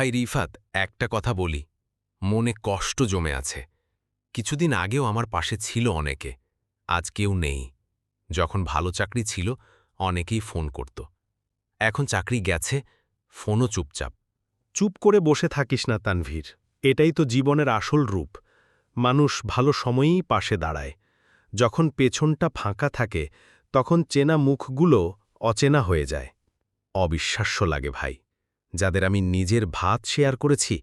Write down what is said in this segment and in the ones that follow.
ভাই রিফাত, একটা কথা বলি। মনে কষ্ট জমে আছে। কিছুদিন আগেও আমার পাশে ছিল অনেকে, আজ কেউ নেই। যখন ভালো চাকরি ছিল, অনেকেই ফোন করত। এখন চাকরি গেছে, ফোনও চুপচাপ। চুপ করে বসে থাকিস না, তানভীর। এটাই তো জীবনের আসল রূপ। মানুষ ভালো সময়েই পাশে দাঁড়ায়। যখন পেছনটা ফাঁকা থাকে, তখন চেনা মুখগুলো অচেনা হয়ে যায়। অবিশ্বাস্য লাগে ভাই। যাদের আমি নিজের ভাত শেয়ার করেছি,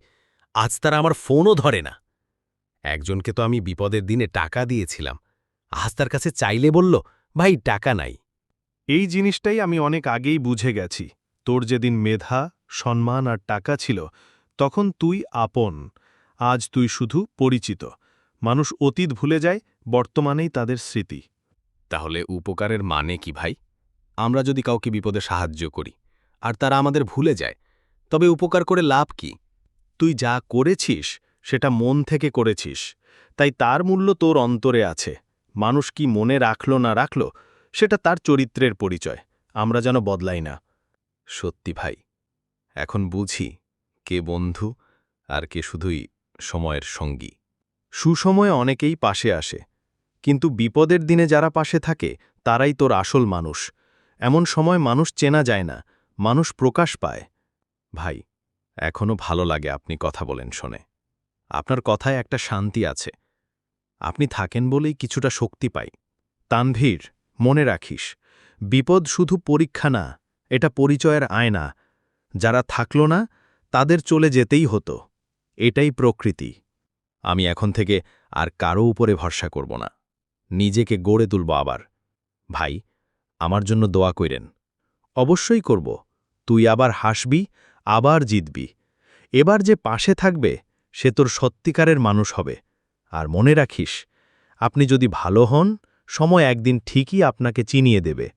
আজ তারা আমার ফোনও ধরে না। একজনকে তো আমি বিপদের দিনে টাকা দিয়েছিলাম, আজ তার কাছে চাইলে বলল, ভাই, টাকা নাই। এই জিনিসটাই আমি অনেক আগেই বুঝে গেছি। তোর যেদিন মেধা, সম্মান আর টাকা ছিল, তখন তুই আপন, আজ তুই শুধু পরিচিত। মানুষ অতীত ভুলে যায়, বর্তমানেই তাদের স্মৃতি। তাহলে উপকারের মানে কি ভাই? আমরা যদি কাউকে বিপদে সাহায্য করি, আর তারা আমাদের ভুলে যায় তবে উপকার করে লাভ কি? তুই যা করেছিস, সেটা মন থেকে করেছিস। তাই তার মূল্য তোর অন্তরে আছে। মানুষ কি মনে রাখল না রাখল, সেটা তার চরিত্রের পরিচয়। আমরা যেন বদলাই না। সত্যি ভাই, এখন বুঝি কে বন্ধু আর কে শুধুই সময়ের সঙ্গী। সুসময়ে অনেকেই পাশে আসে, কিন্তু বিপদের দিনে যারা পাশে থাকে, তারাই তোর আসল মানুষ। এমন সময় মানুষ চেনা যায় না, মানুষ প্রকাশ পায়। ভাই এখনও ভালো লাগে আপনি কথা বলেন শোনে। আপনার কথায় একটা শান্তি আছে। আপনি থাকেন বলেই কিছুটা শক্তি পাই। তানভীর, মনে রাখিস, বিপদ শুধু পরীক্ষা না, এটা পরিচয়ের আয়না। যারা থাকল না, তাদের চলে যেতেই হতো। এটাই প্রকৃতি। আমি এখন থেকে আর কারও উপরে ভরসা করব না। নিজেকে গড়ে তুলব আবার। ভাই, আমার জন্য দোয়া কইরেন। অবশ্যই করব। তুই আবার হাসবি আবার জিতবি। এবার যে পাশে থাকবে, সে তোর সত্যিকারের মানুষ হবে। আর মনে রাখিস, আপনি যদি ভালো হন, সময় একদিন ঠিকই আপনাকে চিনিয়ে দেবে।